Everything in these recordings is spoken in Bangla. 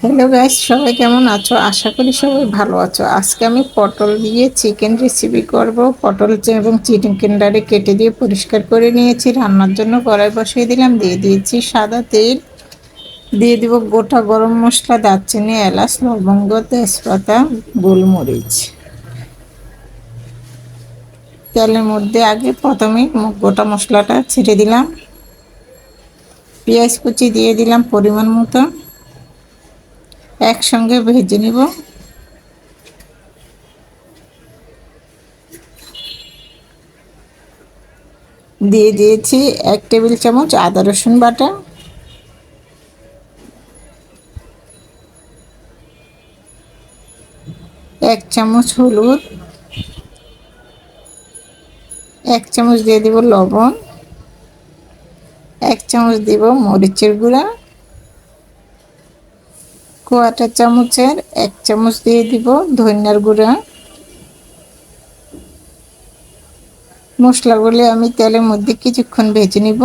হ্যালো গাইস সবাই কেমন আছো? আশা করি সবাই ভালো আছো। আজকে আমি পটল দিয়ে চিকেন রেসিপি করব। পটল এবং চিকেন চিকেনটারে কেটে দিয়ে পরিষ্কার করে নিয়েছি। রান্নার জন্য কড়াই বসিয়ে দিলাম। দিয়ে দিয়েছি সাদা তেল। দিয়ে দিব গোটা গরম মশলা, দারচিনি, এলাচ, লবঙ্গ, তেজপাতা, গোলমরিচ। তেলের মধ্যে আগে প্রথমে গোটা মশলাটা ছেড়ে দিলাম। পেঁয়াজ কুচি দিয়ে দিলাম পরিমাণ মতো। একসঙ্গে ভেজে নিব। দিয়ে দিয়েছি এক টেবিল চামচ আদা রসুন বাটা। এক চামচ হলুদ। এক চামচ দিয়ে দিব লবণ। এক চামচ দিব মরিচের গুঁড়া। কোয়াটার চামচের এক চামচ দিয়ে দিব ধনিয়ার গুঁড়া। মশলাগুলি আমি তেলের মধ্যে কিছুক্ষণ ভেজে নিব।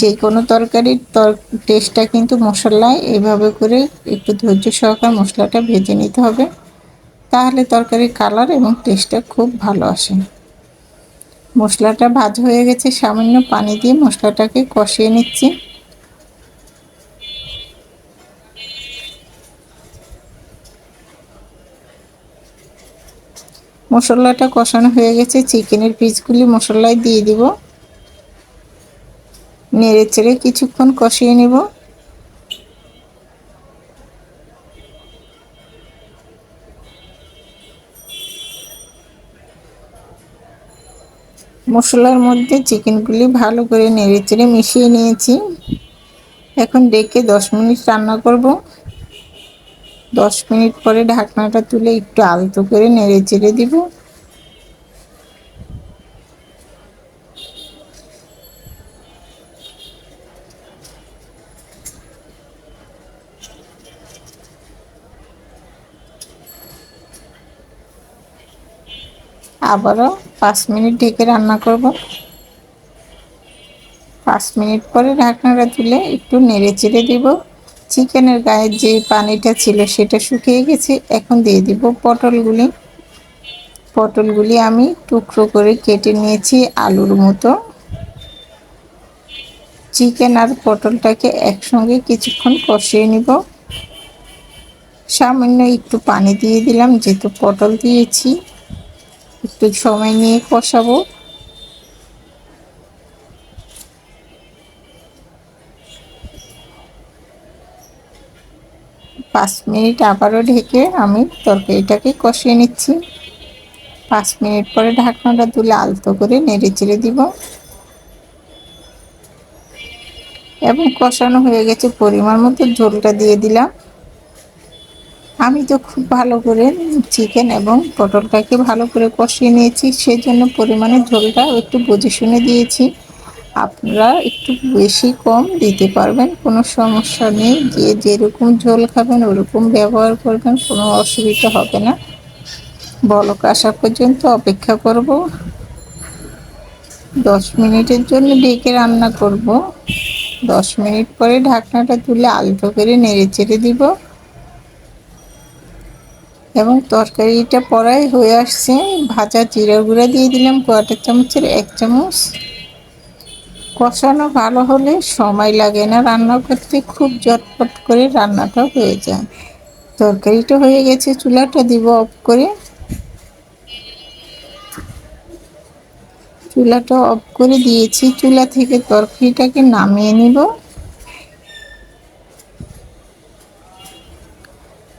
যে কোনো তরকারির তর টেস্টটা কিন্তু মশলায় এভাবে করে একটু ধৈর্য সহকার মশলাটা ভেজে নিতে হবে। তাহলে তরকারির কালার এবং টেস্টটা খুব ভালো আসে। মশলাটা ভাজ হয়ে গেছে, সামান্য পানি দিয়ে মশলাটাকে কষিয়ে নিচ্ছি। মশলাটা কষানো হয়ে গেছে, চিকেনের পিসগুলি মশলায় দিয়ে দিব। নেড়ে চেড়ে কিছুক্ষণ কষিয়ে নেব। মশলার মধ্যে চিকেনগুলি ভালো করে নেড়ে চেড়ে মিশিয়ে নিয়েছি। এখন ডেকে দশ মিনিট রান্না করব। দশ মিনিট পরে ঢাকনাটা তুলে একটু আলতো করে নেড়ে চেড়ে দিব। আবারও পাঁচ মিনিট ঢেকে রান্না করব। পাঁচ মিনিট পরে ঢাকনাটা তুলে একটু নেড়ে চেড়ে দিব। চিকেনের গায়ে যে পানিটা ছিল সেটা শুকিয়ে গেছে, এখন দিয়ে দিব পটলগুলি। পটলগুলি আমি টুকরো করে কেটে নিয়েছি আলুর মতো। চিকেন আর পটলটাকে একসঙ্গে কিছুক্ষণ কষিয়ে নিব। সামান্য একটু পানি দিয়ে দিলাম, যেহেতু পটল দিয়েছি। একটু সময় নিয়ে কষাবো। পাঁচ মিনিট আবারও ঢেকে আমি তরকারিটাকে কষিয়ে নিচ্ছি। পাঁচ মিনিট পরে ঢাকনাটা তুলে আলতো করে নেড়ে চেড়ে দিব। এবং কষানো হয়ে গেছে পরিমাণ মতো ঝোলটা দিয়ে দিলাম। আমি তো খুব ভালো করে চিকেন এবং পটলটাকে ভালো করে কষিয়ে নিয়েছি সেই জন্য পরিমাণে ঝোলটা একটু বুঝে শুনে দিয়েছি। আপনারা একটু বেশি কম দিতে পারবেন, কোনো সমস্যা নেই। যে যেরকম ঝোল খাবেন, ওরকম ব্যবহার করবেন, কোনো অসুবিধা হবে না। বলক আসা পর্যন্ত অপেক্ষা করব। দশ মিনিটের জন্য ডেকে রান্না করব। দশ মিনিট পরে ঢাকনাটা তুলে আলতো করে নেড়ে চেড়ে দিব। এবং তরকারিটা পড়াই হয়ে আসছে। ভাজা জিরা গুঁড়া দিয়ে দিলাম কোয়াটার চামচের এক চামচ। কষানো ভালো হলে সময় লাগে না রান্না করতে, খুব জটপট করে রান্নাটা হয়ে যায়। তরকারিটা হয়ে গেছে, চুলাটা দিব অফ করে। চুলাটা অফ করে দিয়েছি, চুলা থেকে তরকারিটাকে নামিয়ে নিব।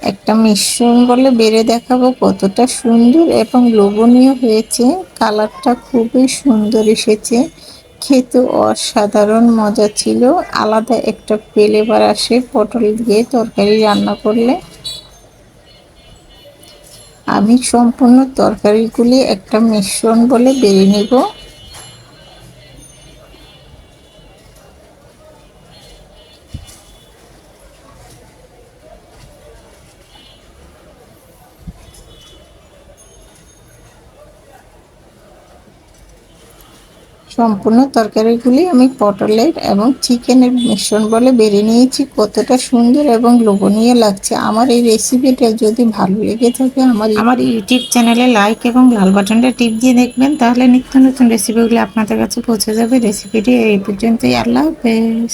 একটা মিশ্রণ বলে বেড়ে দেখাবো কতটা সুন্দর এবং লোভনীয় হয়েছে। কালারটা খুবই সুন্দর এসেছে। খেতে অসাধারণ মজা ছিল। আলাদা একটা ফ্লেভার আসে পটল দিয়ে তরকারি রান্না করলে। আমি সম্পূর্ণ তরকারিগুলি একটা মিশ্রণ বলে বেড়ে নেব। সম্পূর্ণ তরকারিগুলি আমি পটলের এবং চিকেনের মিশ্রণ বলে বেড়ে নিয়েছি। কতটা সুন্দর এবং লোভনীয় লাগছে। আমার এই রেসিপিটা যদি ভালো লেগে থাকে, আমার আমার ইউটিউব চ্যানেলে লাইক এবং লাল বাটনটা টিপ দিয়ে দেখবেন, তাহলে নিত্য নতুন রেসিপিগুলি আপনাদের কাছে পৌঁছে যাবে। রেসিপিটি এই পর্যন্তই। আল্লাহ হাফেজ।